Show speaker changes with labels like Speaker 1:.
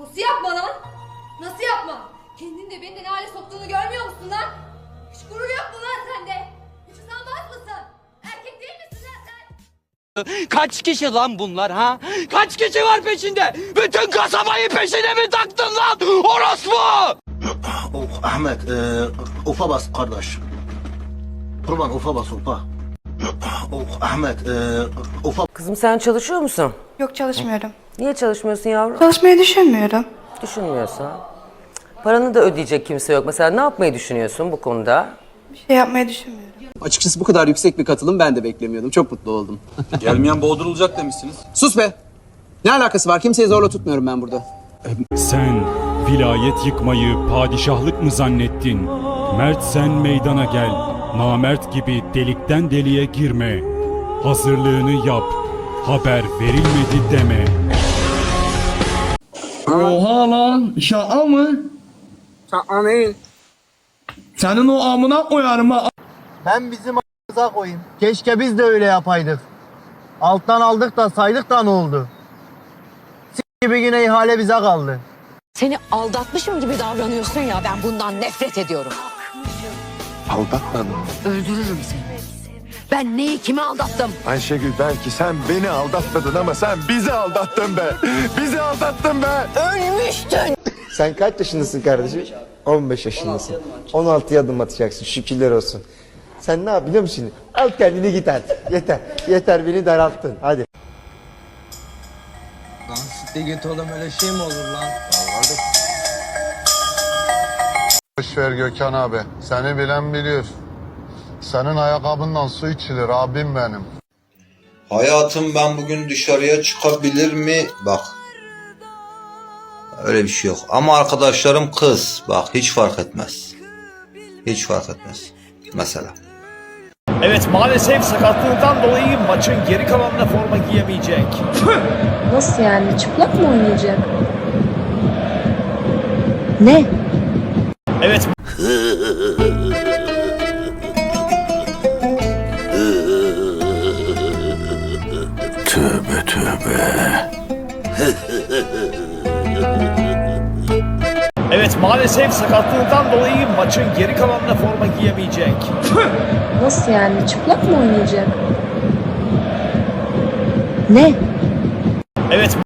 Speaker 1: Nasıl yapma lan? Nasıl yapma? Kendini de beni de ne hale soktuğunu görmüyor musun lan? Hiç gurur yok mu lan sende? Hiç utanmaz mısın? Erkek değil misin lan sen?
Speaker 2: Kaç kişi lan bunlar ha? Kaç kişi var peşinde? Bütün kasabayı peşine mi taktın lan? Orospu!
Speaker 3: Oh, Ahmet, e, ufa bas kardeş. Kurban ufa bas ufa. Oh, Ahmet, e, ufa
Speaker 4: Kızım sen çalışıyor musun?
Speaker 5: Yok çalışmıyorum.
Speaker 4: Niye çalışmıyorsun yavrum?
Speaker 5: Çalışmayı düşünmüyorum.
Speaker 4: Düşünmüyorsun. Cık, Paranı da ödeyecek kimse yok. Mesela ne yapmayı düşünüyorsun bu konuda?
Speaker 5: Bir şey yapmayı düşünmüyorum.
Speaker 6: Açıkçası bu kadar yüksek bir katılım ben de beklemiyordum. Çok mutlu oldum.
Speaker 7: Gelmeyen boğdurulacak demişsiniz.
Speaker 6: Sus be! Ne alakası var? Kimseyi zorla tutmuyorum ben burada.
Speaker 8: Sen vilayet yıkmayı padişahlık mı zannettin? Mert sen meydana gel. Namert gibi delikten deliğe girme. Hazırlığını yap. Haber verilmedi deme.
Speaker 9: Oha lan şaka mı?
Speaker 6: Şaka değil.
Speaker 9: Senin o amına koyarım ha.
Speaker 3: Ben bizim a**ımıza koyayım. Keşke biz de öyle yapaydık. Alttan aldık da saydık da ne oldu? S- gibi yine ihale bize kaldı.
Speaker 10: Seni aldatmışım gibi davranıyorsun ya ben bundan nefret ediyorum.
Speaker 11: Aldatmadın.
Speaker 10: Öldürürüm seni. Ben neyi kime aldattım?
Speaker 11: Ayşegül belki sen beni aldatmadın ama sen bizi aldattın be. Bizi aldattın be.
Speaker 10: Ölmüştün.
Speaker 12: Sen kaç yaşındasın kardeşim? 15 yaşındasın. 16'ya adım atacaksın şükürler olsun. Sen ne yap biliyor musun? Al kendini git artık. Yeter. Yeter beni daralttın. Hadi.
Speaker 6: Lan sitte git oğlum öyle şey mi olur lan?
Speaker 11: Boş ver Gökhan abi. Seni bilen bilir. Senin ayakkabından su içilir abim benim.
Speaker 7: Hayatım ben bugün dışarıya çıkabilir mi? Bak. Öyle bir şey yok. Ama arkadaşlarım kız. Bak hiç fark etmez. Hiç fark etmez. Mesela.
Speaker 9: Evet maalesef sakatlığından dolayı maçın geri kalanında forma giyemeyecek.
Speaker 1: Nasıl yani? Çıplak mı oynayacak? Ne?
Speaker 9: Evet
Speaker 11: Tövbe tövbe.
Speaker 9: Evet maalesef sakatlığından dolayı maçın geri kalanında forma giyemeyecek.
Speaker 1: Nasıl yani? Çıplak mı oynayacak? Ne?
Speaker 9: Evet